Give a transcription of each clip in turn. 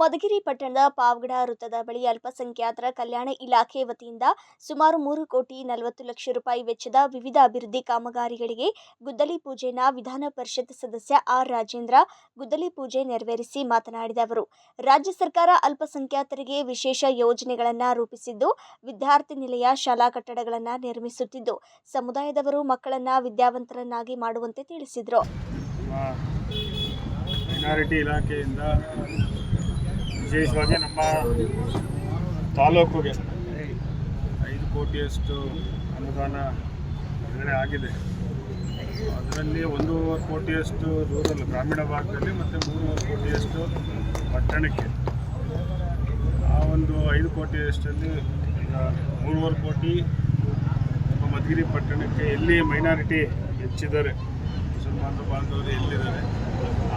ಮಧುಗಿರಿ ಪಟ್ಟಣದ ಪಾವಗಡ ವೃತ್ತದ ಬಳಿ ಅಲ್ಪಸಂಖ್ಯಾತರ ಕಲ್ಯಾಣ ಇಲಾಖೆ ವತಿಯಿಂದ ಸುಮಾರು ಮೂರು ಕೋಟಿ ನಲವತ್ತು ಲಕ್ಷ ರೂಪಾಯಿ ವೆಚ್ಚದ ವಿವಿಧ ಅಭಿವೃದ್ಧಿ ಕಾಮಗಾರಿಗಳಿಗೆ ಗುದ್ದಲಿ ಪೂಜೆನ ವಿಧಾನ ಪರಿಷತ್ ಸದಸ್ಯ ಆರ್ ರಾಜೇಂದ್ರ ಗುದ್ದಲಿ ಪೂಜೆ ನೆರವೇರಿಸಿ ಮಾತನಾಡಿದ ಅವರು, ರಾಜ್ಯ ಸರ್ಕಾರ ಅಲ್ಪಸಂಖ್ಯಾತರಿಗೆ ವಿಶೇಷ ಯೋಜನೆಗಳನ್ನು ರೂಪಿಸಿದ್ದು, ವಿದ್ಯಾರ್ಥಿ ನಿಲಯ, ಶಾಲಾ ಕಟ್ಟಡಗಳನ್ನು ನಿರ್ಮಿಸುತ್ತಿದ್ದು, ಸಮುದಾಯದವರು ಮಕ್ಕಳನ್ನ ವಿದ್ಯಾವಂತರನ್ನಾಗಿ ಮಾಡುವಂತೆ ತಿಳಿಸಿದರು. ವಿಶೇಷವಾಗಿ ನಮ್ಮ ತಾಲೂಕಿಗೆ ಐದು ಕೋಟಿಯಷ್ಟು ಅನುದಾನ ಬಿಡುಗಡೆ ಆಗಿದೆ. ಅದರಲ್ಲಿ ಒಂದೂವರೆ ಕೋಟಿಯಷ್ಟು ರೂರಲ್ ಗ್ರಾಮೀಣ ಭಾಗದಲ್ಲಿ ಮತ್ತು ಮೂರುವರೆ ಕೋಟಿಯಷ್ಟು ಪಟ್ಟಣಕ್ಕೆ. ಆ ಒಂದು ಐದು ಕೋಟಿಯಷ್ಟಲ್ಲಿ ಈಗ ಮೂರುವರೆ ಕೋಟಿ ಮಧುಗಿರಿ ಪಟ್ಟಣಕ್ಕೆ ಎಲ್ಲಿ ಮೈನಾರಿಟಿ ಹೆಚ್ಚಿದ್ದಾರೆ, ಮುಸಲ್ಮಾನರು ಬಾಂಧವರು ಎಲ್ಲಿದ್ದಾರೆ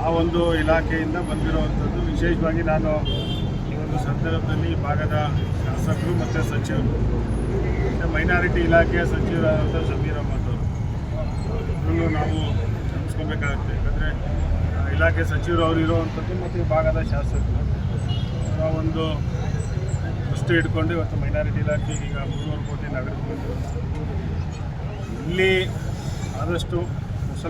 ಆ ಒಂದು ಇಲಾಖೆಯಿಂದ ಬಂದಿರುವಂಥದ್ದು. ವಿಶೇಷವಾಗಿ ನಾನು ಈ ಒಂದು ಸಂದರ್ಭದಲ್ಲಿ ಭಾಗದ ಶಾಸಕರು ಮತ್ತು ಸಚಿವರು, ಮತ್ತು ಮೈನಾರಿಟಿ ಇಲಾಖೆಯ ಸಚಿವರಾದಂಥ ಸಮೀರ್ ಅಹಮದ್ ಅವರು. ನಾವು ನೆನೆಸ್ಕೊಬೇಕಾಗುತ್ತೆ. ಯಾಕಂದರೆ ಇಲಾಖೆ ಸಚಿವರು ಅವರು ಇರುವಂಥದ್ದು ಮತ್ತು ಭಾಗದ ಶಾಸಕರು. ಆ ಒಂದು ದೃಷ್ಟಿ ಇಟ್ಕೊಂಡು ಇವತ್ತು ಮೈನಾರಿಟಿ ಇಲಾಖೆ ಈಗ ಮೂರುವರೆ ಕೋಟಿ ನಗರಕ್ಕೆ ಇಲ್ಲಿ ಆದಷ್ಟು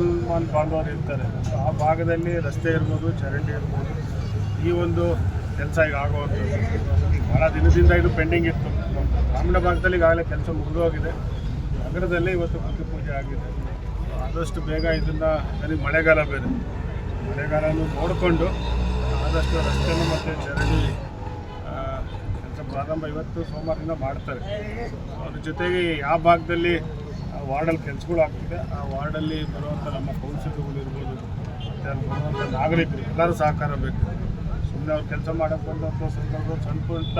ಮುಸಲ್ಮಾನ್ ಬಾಂಧವರು ಇರ್ತಾರೆ. ಆ ಭಾಗದಲ್ಲಿ ರಸ್ತೆ ಇರ್ಬೋದು, ಚರಂಡಿ ಇರ್ಬೋದು, ಈ ಒಂದು ಕೆಲಸ ಈಗ ಆಗುವಂಥದ್ದು. ಭಾಳ ದಿನದಿಂದ ಇದು ಪೆಂಡಿಂಗ್ ಇತ್ತು. ಗ್ರಾಮೀಣ ಭಾಗದಲ್ಲಿ ಈಗಾಗಲೇ ಕೆಲಸ ಮುಗಿದು ಹೋಗಿದೆ ನಗರದಲ್ಲಿ ಇವತ್ತು ಬುದ್ಧಿ ಪೂಜೆ ಆಗಿದೆ. ಆದಷ್ಟು ಬೇಗ ಇದನ್ನು ನನಗೆ ಮಳೆಗಾಲ ಬೇರೆ. ಮಳೆಗಾಲನೂ ನೋಡಿಕೊಂಡು ಆದಷ್ಟು ರಸ್ತೆಯನ್ನು ಮತ್ತು ಚರಂಡಿ ಕೆಲಸ ಪ್ರಾರಂಭ ಇವತ್ತು ಸೋಮವಾರದಿಂದ ಮಾಡ್ತಾರೆ. ಅದ್ರ ಜೊತೆಗೆ ಯಾವ ಭಾಗದಲ್ಲಿ ವಾರ್ಡಲ್ಲಿ ಕೆಲಸಗಳು ಆಗ್ತಿದೆ. ಆ ವಾರ್ಡಲ್ಲಿ ಬರುವಂಥ ನಮ್ಮ ಕೌನ್ಸಿಲರ್ಗಳು ಇರ್ಬೋದು ಮತ್ತು ಅಲ್ಲಿ ಬರುವಂಥ ನಾಗರಿಕರು ಎಲ್ಲರೂ ಸಹಕಾರ ಬೇಕು. ಸುಮ್ಮನೆ ಅವ್ರು ಕೆಲಸ ಮಾಡೋಕ್ಕೆ ಬಂದಂಥ ಸಂದರ್ಭ ಸಣ್ಣ ಪುಟ್ಟ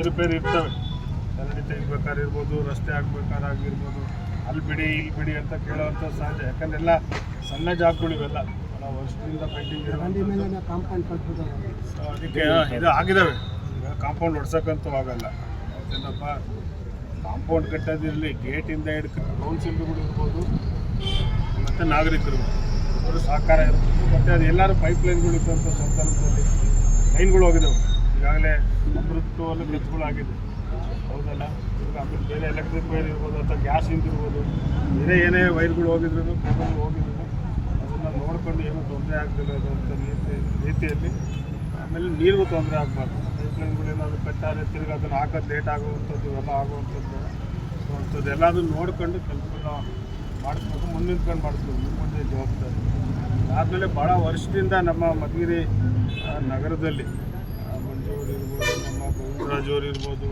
ಏರುಪೇರು ಇರ್ತವೆ. ರೀತಿ ತೆಗಿಬೇಕಾದ್ರೆ ಇರ್ಬೋದು ರಸ್ತೆ ಆಗಬೇಕಾದ್ರೆ ಆಗಿರ್ಬೋದು ಅಲ್ಲಿ ಬಿಡಿ ಇಲ್ಲಿ ಬಿಡಿ ಅಂತ ಕೇಳೋವಂಥ ಸಹಜ ಯಾಕಂದ್ರೆ ಎಲ್ಲ ಸಣ್ಣ ಜಾಗಗಳು ಇವೆಲ್ಲ. ನಾವು ವರ್ಷದಿಂದ ಪೆಂಡಿಂಗ್ ಇರೋ ಕಾಂಪೌಂಡ್ ಅದಕ್ಕೆ ಇದು ಆಗಿದ್ದಾವೆ ಈಗ ಕಾಂಪೌಂಡ್ ಹೊಡ್ಸೋಕ್ಕಂತೂ ಆಗಲ್ಲ. ಮತ್ತೇನಪ್ಪ ಕಾಂಪೌಂಡ್ ಕಟ್ಟೋದಿರಲಿ ಗೇಟಿಂದ ಹಿಡ್ಕೊಂಡು ಕೌನ್ಸಿಲ್ಗಳು ಇರ್ಬೋದು ಮತ್ತು ನಾಗರಿಕರು. ಅವರು ಸಹಕಾರ ಇರ್ಬೋದು ಮತ್ತು ಅದು ಎಲ್ಲರೂ ಪೈಪ್ ಲೈನ್ಗಳು ಇದ್ದಂಥ ಸಂದರ್ಭದಲ್ಲಿ ಲೈನ್ಗಳು ಹೋಗಿದ್ದವು ಈಗಾಗಲೇ ಅಮೃತ ಅಲ್ಲಿ ಕೆಲಸಗಳು ಆಗಿದೆ ಹೌದಲ್ಲ? ಈಗ ಆಮೇಲೆ ಬೇರೆ ಎಲೆಕ್ಟ್ರಿಕ್ ವೈರ್ ಇರ್ಬೋದು ಅಥವಾ ಗ್ಯಾಸ್ ಇರ್ಬೋದು. ಬೇರೆ ಏನೇ ವೈರ್ಗಳು ಹೋಗಿದ್ರು ಕೇಬಲ್ ಹೋಗಿದ್ರು ಅದನ್ನು ನೋಡಿಕೊಂಡು ಏನೂ ತೊಂದರೆ ಆಗ್ತಿಲ್ಲ ಅಂತ ರೀತಿ ರೀತಿಯಲ್ಲಿ ಆಮೇಲೆ ನೀರಿಗೂ ತೊಂದರೆ ಆಗಬಾರ್ದು. ಪೈಪ್ಲೈನ್ಗಳು ಏನಾದರೂ ಕಟ್ಟಾರೆ ತಿರ್ಗಿ ಅದನ್ನು ಹಾಕೋದು ಲೇಟ್ ಆಗುವಂಥದ್ದು ಇವೆಲ್ಲ ಆಗುವಂಥದ್ದು ಸೊ ಅಂಥದ್ದು ಎಲ್ಲದನ್ನು ನೋಡ್ಕೊಂಡು ಕೆಲಸಗಳನ್ನ ಮಾಡಿಸ್ಬೇಕು. ಮುಂದಿನ ಮಾಡಿಸ್ಬೇಕು. ಮುಂದೆ ಜವಾಬ್ದಾರಿ. ಆದಮೇಲೆ ಭಾಳ ವರ್ಷದಿಂದ ನಮ್ಮ ಮಧುಗಿರಿ ನಗರದಲ್ಲಿ ಮಂಜೂರು ಇರ್ಬೋದು, ನಮ್ಮ ಗೋವಿಂದರಾಜ್ ಅವರು ಇರ್ಬೋದು,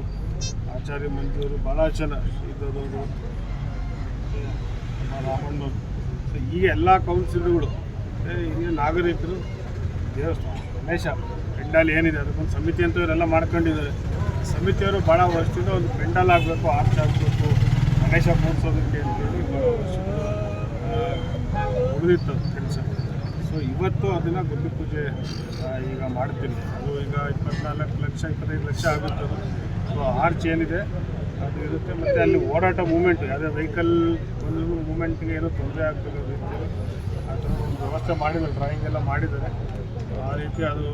ಆಚಾರ್ಯ ಮಂಜೂರು ಭಾಳ ಜನ ಇದ್ದದವರು ನಮ್ಮ ಸೊ ಈಗ ಎಲ್ಲ ಕೌನ್ಸಿಲ್ಗಳು ಹಿರಿಯ ನಾಗರಿಕರು, ದೇವಸ್ಥಾನ, ಗಣೇಶ ಪೆಂಡಾಲ್ ಏನಿದೆ, ಅದಕ್ಕೊಂದು ಸಮಿತಿ ಅಂತ ಇವರೆಲ್ಲ ಮಾಡ್ಕೊಂಡಿದ್ದಾರೆ. ಸಮಿತಿಯವರು ಭಾಳ ವರ್ಷದಿಂದ ಒಂದು ಪೆಂಡಾಲ್ ಆಗಬೇಕು ಆರ್ಚ್ ಆಗಬೇಕು ಗಣೇಶ ಮೂಡಿಸೋದಕ್ಕೆ ಅಂತೇಳಿ ಉಳಿದಿತ್ತು ಕೆಲಸ ಸೊ ಇವತ್ತು ಅದನ್ನು ಗುಂಡಿ ಪೂಜೆ ಈಗ ಮಾಡ್ತೀನಿ. ಅದು ಈಗ ಇಪ್ಪತ್ನಾಲ್ಕು ಲಕ್ಷ, ಇಪ್ಪತ್ತೈದು ಲಕ್ಷ ಆಗುತ್ತೆ ಅದು. ಸೊ ಆರ್ಚ್ ಏನಿದೆ, ಅದು ಇರುತ್ತೆ. ಮತ್ತು ಅಲ್ಲಿ ಓಡಾಟ ಮೂಮೆಂಟ್, ಯಾವುದೇ ವೆಹಿಕಲ್ ಒಂದು ಮೂಮೆಂಟ್ಗೆ ಏನೋ ತೊಂದರೆ ಆಗ್ತಿರೋ ರೀತಿಯಲ್ಲಿ ಆ ಒಂದು ವ್ಯವಸ್ಥೆ ಮಾಡಿದ್ದಾರೆ ಡ್ರಾಯಿಂಗ್ ಎಲ್ಲ ಮಾಡಿದ್ದಾರೆ. ಆ ರೀತಿ ಅದು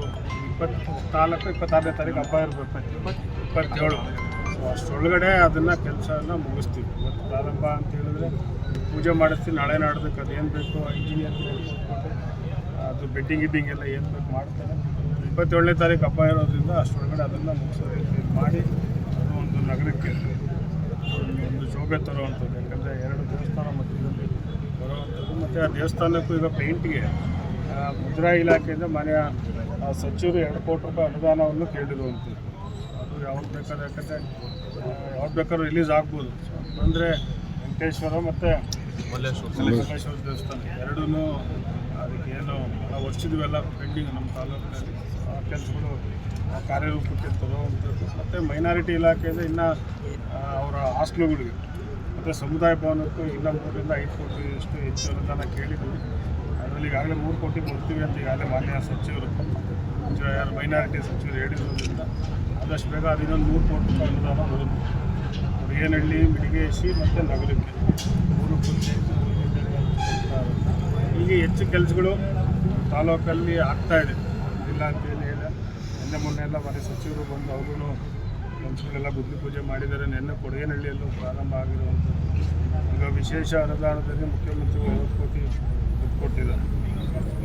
ಇಪ್ಪತ್ನಾಲ್ಕು ಇಪ್ಪತ್ತಾರನೇ ತಾರೀಕು ಹಬ್ಬ ಇರಬೇಕು. ಇಪ್ಪತ್ತು ಇಪ್ಪತ್ತೇಳು. ಸೊ ಅಷ್ಟರೊಳಗಡೆ ಅದನ್ನು ಕೆಲಸನ ಮುಗಿಸ್ತೀವಿ. ಇವತ್ತು ಪ್ರಾರಂಭ ಅಂತ ಹೇಳಿದ್ರೆ ಪೂಜೆ ಮಾಡಿಸ್ತೀವಿ. ನಾಳೆ ನಾಡ್ದಕ್ಕೆ ಅದೇನು ಬೇಕು ಇಂಜಿನಿಯರ್ ಅದು ಬೆಡ್ಡಿಂಗ್ ಗಿಡ್ಡಿಂಗ್ ಎಲ್ಲ ಏನು ಬೇಕು ಮಾಡ್ತಾರೆ ಇಪ್ಪತ್ತೇಳನೇ ತಾರೀಕು ಹಬ್ಬ ಇರೋದ್ರಿಂದ ಅಷ್ಟರೊಳಗಡೆ ಅದನ್ನು ಮುಗಿಸೋ ಮಾಡಿ ಒಂದು ನಗರಕ್ಕೆ ಒಂದು ಶೋಭೆ ತರುವಂಥದ್ದು. ಯಾಕಂದರೆ ಎರಡು ದೇವಸ್ಥಾನ ಮಧ್ಯದಲ್ಲಿ ಬರುವಂಥದ್ದು. ಮತ್ತು ಆ ದೇವಸ್ಥಾನಕ್ಕೂ ಈಗ ಪೇಂಟ್ಗೆ ಮುದ್ರಾ ಇಲಾಖೆಯಿಂದ ಮನೆಯ ಸಚಿವರು ಎರಡು ಕೋಟಿ ರೂಪಾಯಿ ಅನುದಾನವನ್ನು ಕೇಳಿರುವಂಥದ್ದು. ಅದು ಯಾವಾಗ ಬೇಕಾದ್ರೆ ಯಾಕಂದರೆ ಯಾವ್ದು ಬೇಕಾದ್ರೂ ರಿಲೀಸ್ ಆಗ್ಬೋದು. ಅಂದರೆ ವೆಂಕಟೇಶ್ವರ ಮತ್ತು ಮಲ್ಲೇಶ್ವರ. ದೇವಸ್ಥಾನ. ಎರಡೂ ಅದಕ್ಕೆ ಏನು ವರ್ಷದಿವೆಲ್ಲ ಪೆಂಡಿಂಗ್ ನಮ್ಮ ತಾಲೂಕಿನಲ್ಲಿ ಆ ಕೆಲಸಗಳು ಆ ಕಾರ್ಯರೂಪಕ್ಕೆ ತರುವಂಥದ್ದು ಮತ್ತು ಮೈನಾರಿಟಿ ಇಲಾಖೆಯಿಂದ ಇನ್ನು ಅವರ ಹಾಸ್ಟ್ಲುಗಳಿಗೆ ಮತ್ತು ಸಮುದಾಯ ಭವನಕ್ಕೂ ಇನ್ನೂ ಮೂರರಿಂದ ಐದು ಕೋಟಿ ಇಷ್ಟು ಹೆಚ್ಚು ಅನುದಾನ ಕೇಳಿದ್ವಿ ಅದರಲ್ಲಿ ಈಗಾಗಲೇ ಮೂರು ಕೋಟಿ ಕೊಡ್ತೀವಿ ಅಂತ ಈಗಾಗಲೇ ಮಾನ್ಯ ಸಚಿವರು, ಸಚಿವ ಯಾರು ಮೈನಾರಿಟಿ ಸಚಿವರು ಹೇಳಿರೋದ್ರಿಂದ ಆದಷ್ಟು ಬೇಗ ಅದು ಇನ್ನೊಂದು ಮೂರು ಕೋಟಿ ರೂಪಾಯಿ ಅನುದಾನ ಬರುತ್ತೆ ಹುರಿಯನಹಳ್ಳಿ ಮಿಡಿಗೇಶಿ ಮತ್ತು ನಗರಕ್ಕೆ. ಮೂರು ಕೋಟಿ ಹೀಗೆ ಹೆಚ್ಚು ಕೆಲಸಗಳು ತಾಲೂಕಲ್ಲಿ ಆಗ್ತಾ ಇದೆ. ಇಲ್ಲ ಅಂತೇಳಿ ಹೇಳಿ ನಿನ್ನೆ ಮೊನ್ನೆ ಎಲ್ಲ ಮನೆ ಸಚಿವರು ಬಂದು ಅವರು ಮನುಷ್ಯರೆಲ್ಲ ಬುದ್ಧಿ ಪೂಜೆ ಮಾಡಿದ್ದಾರೆ. ನಿನ್ನೆ ಕೊಡಗೇನಹಳ್ಳಿಯಲ್ಲೂ ಪ್ರಾರಂಭ ಆಗಿರುವಂಥದ್ದು. ಈಗ ವಿಶೇಷ ಅನುದಾನದಲ್ಲಿ ಮುಖ್ಯಮಂತ್ರಿಗಳು ಐವತ್ತು ಕೋಟಿ ದುಡ್ಡು ಕೊಟ್ಟಿದ್ದಾರೆ.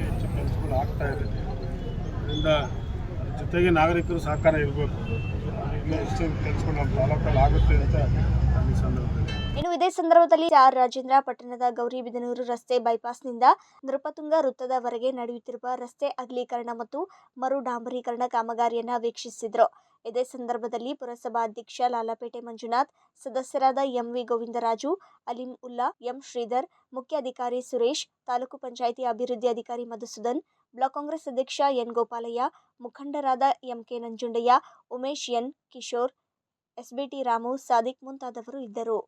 ಹೆಚ್ಚು ಕೆಲಸಗಳು ಆಗ್ತಾ ಇದೆ. ಅದರಿಂದ ಜೊತೆಗೆ ನಾಗರಿಕರು ಸಹಕಾರ ಇರಬೇಕು. ಇನ್ನೂ ಇದೇ ಸಂದರ್ಭದಲ್ಲಿ ಆರ್ ರಾಜೇಂದ್ರ ಪಟ್ಟಣದ ಗೌರಿಬಿದನೂರು ರಸ್ತೆ ಬೈಪಾಸ್ನಿಂದ ನೃಪತುಂಗ ವೃತ್ತದವರೆಗೆ ನಡೆಯುತ್ತಿರುವ ರಸ್ತೆ ಅಗಲೀಕರಣ ಮತ್ತು ಮರು ಡಾಂಬರೀಕರಣ ಕಾಮಗಾರಿಯನ್ನು ವೀಕ್ಷಿಸಿದರು. ಇದೇ ಸಂದರ್ಭದಲ್ಲಿ ಪುರಸಭಾ ಅಧ್ಯಕ್ಷ ಲಾಲಪೇಟೆ ಮಂಜುನಾಥ್, ಸದಸ್ಯರಾದ ಎಂವಿ ಗೋವಿಂದರಾಜು, ಅಲಿಂ ಉಲ್ಲಾ, ಎಂ ಶ್ರೀಧರ್ ಮುಖ್ಯ ಅಧಿಕಾರಿ ಸುರೇಶ್, ತಾಲೂಕು ಪಂಚಾಯಿತಿ ಅಭಿವೃದ್ಧಿ ಅಧಿಕಾರಿ ಮಧುಸೂದನ್ ಬ್ಲಾಕ್ ಕಾಂಗ್ರೆಸ್ ಅಧ್ಯಕ್ಷ ಎನ್ ಗೋಪಾಲಯ್ಯ, ಮುಖಂಡರಾದ MK Nanjundaiah, Umesh N Kishore SBT Ramu, Sadiq ಮುಂತಾದವರು ಇದ್ದರು.